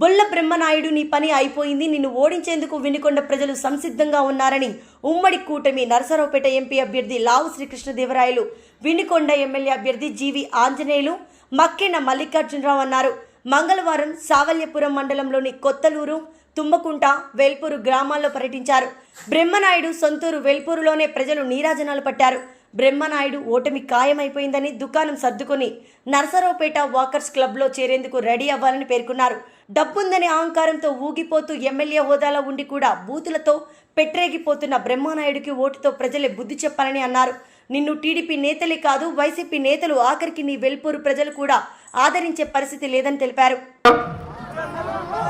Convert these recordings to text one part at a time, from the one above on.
బొల్ల బ్రహ్మనాయుడు నీ పని అయిపోయింది. నిన్ను ఓడించేందుకు వినుకొండ ప్రజలు సంసిద్ధంగా ఉన్నారని ఉమ్మడి కూటమి నరసరావుపేట ఎంపీ అభ్యర్థి లావు శ్రీకృష్ణదేవరాయలు వినుకొండ ఎమ్మెల్యే అభ్యర్థి జీవి ఆంజనేయులు మక్కెన మల్లికార్జునరావు అన్నారు. మంగళవారం సావల్యపురం మండలంలోని కొత్తలూరు తుమ్మకుంట వేల్పూరు గ్రామాల్లో పర్యటించారు. బ్రహ్మనాయుడు సొంతూరు వేల్పూరులోనే ప్రజలు నీరాజనాలు పట్టారు. బ్రహ్మనాయుడు ఓటమి ఖాయమైపోయిందని దుకాణం సర్దుకొని నరసరావుపేట వాకర్స్ క్లబ్లో చేరేందుకు రెడీ అవ్వాలని పేర్కొన్నారు. డబ్బుందనే అహంకారంతో ఊగిపోతూ ఎమ్మెల్యే హోదాలో ఉండి కూడా బూతులతో పెట్టరేగిపోతున్న బ్రహ్మానాయుడికి ఓటుతో ప్రజలే బుద్ధి చెప్పాలని అన్నారు. నిన్ను టీడీపీ నేతలే కాదు వైసీపీ నేతలు ఆఖరికి నీ వెల్పూరు ప్రజలు కూడా ఆదరించే పరిస్థితి లేదని తెలిపారు.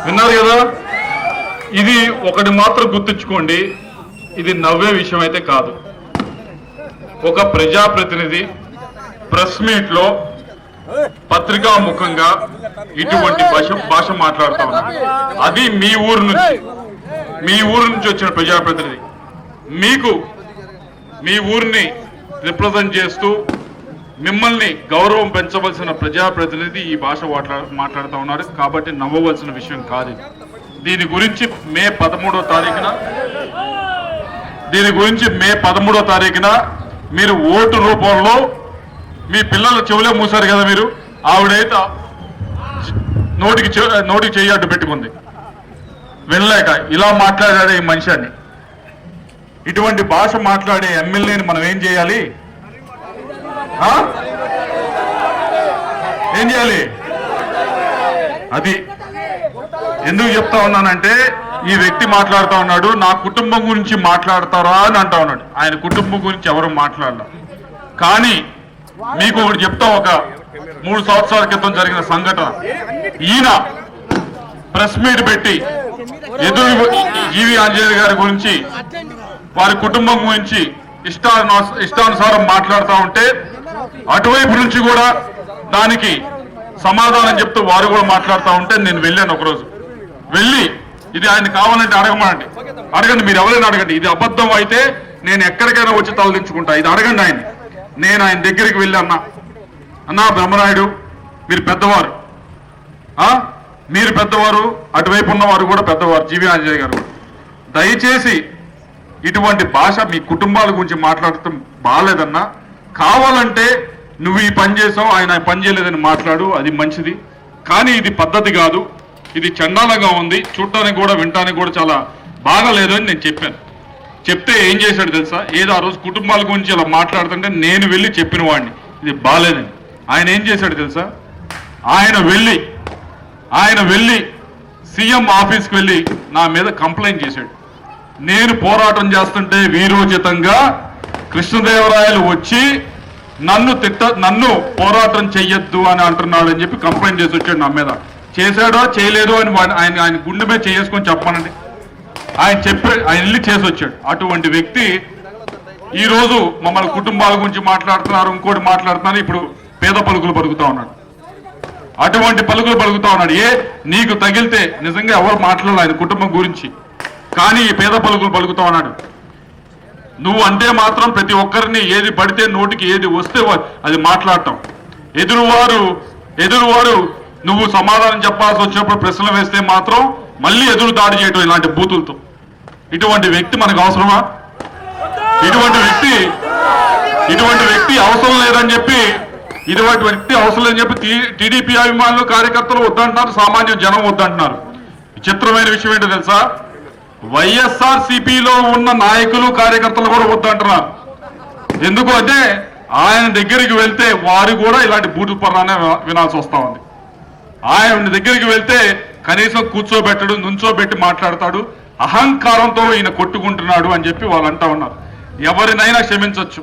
విన్నారు కదా? ఇది ఒకటి మాత్రం గుర్తుంచుకోండి ఇది నవ్వే విషయం అయితే కాదు. ఒక ప్రజాప్రతినిధి ప్రెస్ మీట్లో లో పత్రికా ముఖంగా ఇటువంటి భాష భాష మాట్లాడుతా ఉన్నారు అది మీ ఊరు నుంచి. మీ ఊరు నుంచి వచ్చిన ప్రజాప్రతినిధి. మీకు మీ ఊరిని రిప్రజెంట్ చేస్తూ మిమ్మల్ని గౌరవం పెంచవలసిన ప్రజాప్రతినిధి ఈ భాష మాట్లా- మాట్లాడుతూ ఉన్నారు. కాబట్టి నవ్వవలసిన విషయం కాదు దీని గురించి మే పదమూడో తారీఖున దీని గురించి మే పదమూడో తారీఖున మీరు ఓటు రూపంలో మీ పిల్లల చెవులే మూసారు కదా మీరు? ఆవిడైతే నోటికి చె- నోటికి చెయ్యి అడ్డు పెట్టుకుంది. వినలేక ఇలా మాట్లాడాడే ఈ మనిషి ఇటువంటి భాష మాట్లాడే ఎమ్మెల్యేని మనం ఏం చేయాలి? ఏం చేయాలి? అది ఎందుకు చెప్తా ఉన్నానంటే ఈ వ్యక్తి మాట్లాడుతూ ఉన్నాడు నా కుటుంబం గురించి మాట్లాడతారా అని అంటా ఉన్నాడు. ఆయన కుటుంబం గురించి ఎవరు మాట్లాడలే. కానీ మీకు ఒకటి చెప్తా ఒక మూడు సంవత్సరాల క్రితం జరిగిన సంఘటన. ఈయన ప్రెస్ మీట్ పెట్టి ఎదురు జీవి ఆంజనేయ గారి గురించి వారి కుటుంబం గురించి ఇష్టాను ఇష్టానుసారం మాట్లాడుతూ ఉంటే అటువైపు నుంచి కూడా దానికి సమాధానం చెప్తూ వారు కూడా మాట్లాడుతూ ఉంటే నేను వెళ్ళాను ఒకరోజు. వెళ్ళి ఇది ఆయన కావాలంటే అడగమనండి అడగండి మీరు ఎవరైనా అడగండి. ఇది అబద్ధం అయితే నేను ఎక్కడికైనా వచ్చి తలదించుకుంటా. ఇది అడగండి ఆయన నేను ఆయన దగ్గరికి వెళ్ళి అన్నా అన్నా బ్రహ్మనాయుడు మీరు పెద్దవారు. మీరు పెద్దవారు అటువైపు ఉన్నవారు కూడా పెద్దవారు జీవి ఆంజనేయ గారు దయచేసి ఇటువంటి భాష మీ కుటుంబాల గురించి మాట్లాడటం బాగాలేదన్నా కావాలంటే నువ్వు ఈ పని చేసావు ఆయన పని చేయలేదని మాట్లాడు అది మంచిది. కానీ ఇది పద్ధతి కాదు. ఇది చండాలంగా ఉంది. చూడటానికి కూడా వినటానికి కూడా చాలా బాగాలేదు అని నేను చెప్పాను. చెప్తే ఏం చేశాడు తెలుసా? ఏదో ఆ రోజు కుటుంబాల గురించి ఇలా మాట్లాడుతుంటే నేను వెళ్ళి చెప్పిన వాడిని. ఇది బాగాలేదని ఆయన ఏం చేశాడు తెలుసా? ఆయన వెళ్ళి ఆయన వెళ్ళి సీఎం ఆఫీస్కి వెళ్ళి నా మీద కంప్లైంట్ చేశాడు. నేను పోరాటం చేస్తుంటే వీరోచితంగా కృష్ణదేవరాయలు వచ్చి నన్ను తిట్ట నన్ను పోరాటం చెయ్యొద్దు అని అంటున్నాడు అని చెప్పి కంప్లైంట్ చేసి వచ్చాడు నా మీద. చేశాడో చేయలేదో అని వాడిని- ఆయన ఆయన గుండె మీద చేసుకొని చెప్పానండి. ఆయన చెప్పి ఆయన వెళ్ళి చేసి వచ్చాడు. అటువంటి వ్యక్తి ఈ రోజు మమ్మల్ని కుటుంబాల గురించి మాట్లాడుతున్నారు ఇంకోటి మాట్లాడుతున్నారు ఇప్పుడు పేద పలుకులు పలుకుతా ఉన్నాడు. అటువంటి పలుకులు పలుకుతా ఉన్నాడు. ఏ నీకు తగిలితే నిజంగా ఎవరు మాట్లాడాలి ఆయన కుటుంబం గురించి. కానీ ఈ పేద పలుకులు పలుకుతా ఉన్నాడు. నువ్వు అంటే మాత్రం ప్రతి ఒక్కరిని ఏది పడితే నోటికి ఏది వస్తే అది మాట్లాడటం. ఎదురువారు ఎదురువారు నువ్వు సమాధానం చెప్పాల్సి వచ్చినప్పుడు ప్రశ్నలు వేస్తే మాత్రం మళ్ళీ ఎదురు దాడి చేయటం ఇలాంటి బూతులతో. ఇటువంటి వ్యక్తి మనకు అవసరమా? ఇటువంటి వ్యక్తి ఇటువంటి వ్యక్తి అవసరం లేదని చెప్పి ఇటువంటి వ్యక్తి అవసరం లేదని చెప్పి టీడీపీ అభిమానులు కార్యకర్తలు వద్దంటున్నారు సామాన్య జనం వద్దంటున్నారు. విచిత్రమైన విషయం ఏంటో తెలుసా? వైఎస్ఆర్ సిపిలో ఉన్న నాయకులు కార్యకర్తలు కూడా వద్దంటున్నారు. ఎందుకు అంటే ఆయన దగ్గరికి వెళ్తే వారు కూడా ఇలాంటి బూటు పర్రానే వినాల్సి వస్తా ఉంది. ఆయన దగ్గరికి వెళ్తే కనీసం కూర్చోబెట్టడు నుంచోబెట్టి మాట్లాడతాడు అహంకారంతో ఈయన కొట్టుకుంటున్నాడు అని చెప్పి వాళ్ళు అంటా ఉన్నారు. ఎవరినైనా క్షమించవచ్చు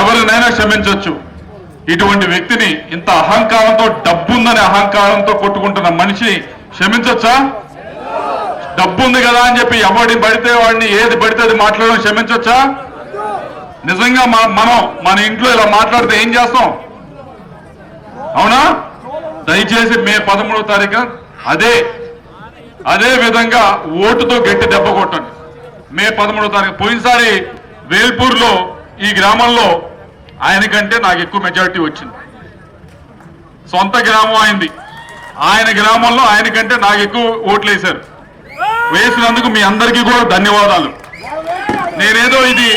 ఎవరినైనా క్షమించవచ్చు ఇటువంటి వ్యక్తిని ఇంత అహంకారంతో డబ్బుందని అహంకారంతో కొట్టుకుంటున్న మనిషిని క్షమించవచ్చా డబ్బు ఉంది కదా అని చెప్పి ఎవడిని పడితే వాడిని ఏది పడితే అది మాట్లాడడం క్షమించవచ్చా నిజంగా మనం మన ఇంట్లో ఇలా మాట్లాడితే ఏం చేస్తాం? అవునా? దయచేసి మే పదమూడో తారీఖు అదే అదే విధంగా ఓటుతో గట్టి దెబ్బ కొట్టండి. మే పదమూడో తారీఖు పోయినసారి వేల్పూర్లో ఈ గ్రామంలో ఆయన కంటే నాకు ఎక్కువ మెజారిటీ వచ్చింది. సొంత గ్రామం అయింది. ఆయన గ్రామంలో ఆయన కంటే నాకు ఎక్కువ ఓట్లు వేశారు. వేసినందుకు మీ అందరికీ కూడా ధన్యవాదాలు. నేనేదో ఇది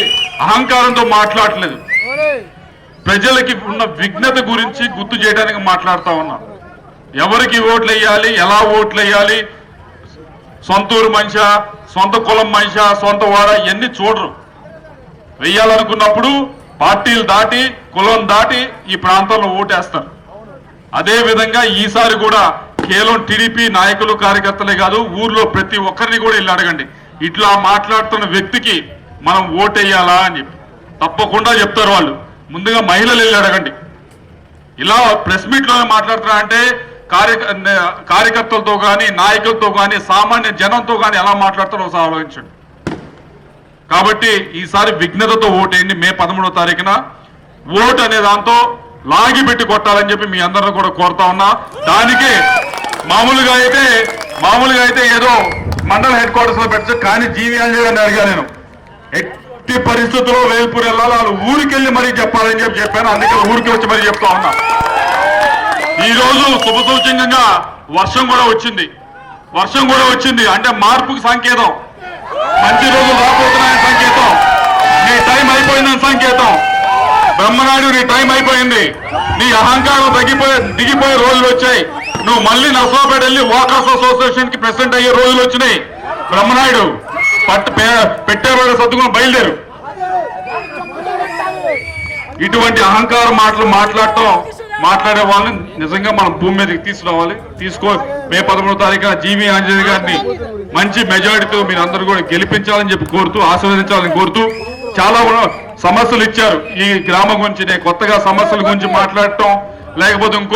అహంకారంతో మాట్లాడట్లేదు. ప్రజలకి ఉన్న విఘ్నత గురించి గుర్తు చేయడానికి మాట్లాడుతా ఉన్నా. ఎవరికి ఓట్లు వేయాలి ఎలా ఓట్లు వేయాలి సొంతూరు మనిషా సొంత కులం మనిషా సొంత వాడ ఇవన్నీ చూడరు. వెయ్యాలనుకున్నప్పుడు పార్టీలు దాటి కులం దాటి ఈ ప్రాంతంలో ఓటేస్తారు. అదేవిధంగా ఈసారి కూడా కేవలం టీడీపీ నాయకులు కార్యకర్తలే కాదు ఊర్లో ప్రతి ఒక్కరిని కూడా వెళ్ళి అడగండి. ఇట్లా మాట్లాడుతున్న వ్యక్తికి మనం ఓటేయాలా అని చెప్పి. తప్పకుండా చెప్తారు వాళ్ళు. ముందుగా మహిళలు వెళ్ళి అడగండి. ఇలా ప్రెస్ మీట్లోనే మాట్లాడుతున్నా అంటే కార్యకర్తలతో కానీ నాయకులతో కానీ సామాన్య జనంతో కానీ ఎలా మాట్లాడతారో ఒకసారి ఆలోచించండి. కాబట్టి ఈసారి విఘ్నతతో ఓటేయండి. మే పదమూడో తారీఖున ఓటు అనే దాంతో లాగి పెట్టి కొట్టాలని చెప్పి మీ అందరిని కూడా కోరుతా ఉన్నా. దానికి మామూలుగా అయితే మామూలుగా అయితే ఏదో మండల హెడ్ క్వార్టర్స్లో పెట్టచ్చు కానీ జీవి అంజయ్ గారిని అడిగా నేను. ఎట్టి పరిస్థితుల్లో వేల్పూర్ వెళ్ళాలి వాళ్ళు ఊరికి వెళ్ళి మరీ చెప్పాలని చెప్పి చెప్పాను. అందుకే ఊరికి వచ్చి మరీ చెప్తా ఉన్నా. ఈ రోజు శుభ సూచకంగా వర్షం కూడా వచ్చింది. వర్షం కూడా వచ్చింది. అంటే మార్పుకి సంకేతం. మంచి రోజులు రాబోతున్నాయని సంకేతం. నీ టైం అయిపోయిందని సంకేతం. బ్రహ్మనాయుడు నీ టైం అయిపోయింది. నీ అహంకారం తగ్గిపోయే దిగిపోయే రోజులు వచ్చాయి. నువ్వు మళ్ళీ నర్సాపేట వెళ్ళి వాకర్స్ అసోసియేషన్కి ప్రెసిడెంట్ అయ్యే రోజులు వచ్చినాయి. బ్రహ్మనాయుడు పట్టు పే- పెట్టేవాడు సర్దుకుని బయలుదేరు. ఇటువంటి అహంకార మాటలు మాట్లాడటం మాట్లాడే వాళ్ళని నిజంగా మనం భూమి మీదకి తీసుకురావాలి. తీసుకో మే పదమూడో తారీఖున జీవి ఆంజనేయ గారిని మంచి మెజారిటీతో మీరు అందరూ కూడా గెలిపించాలని చెప్పి కోరుతూ ఆశీర్వదించాలని కోరుతూ చాలా సమస్యలు ఇచ్చారు. ఈ గ్రామం గురించి నేను కొత్తగా సమస్యల గురించి మాట్లాడటం లేకపోతే ఇంకో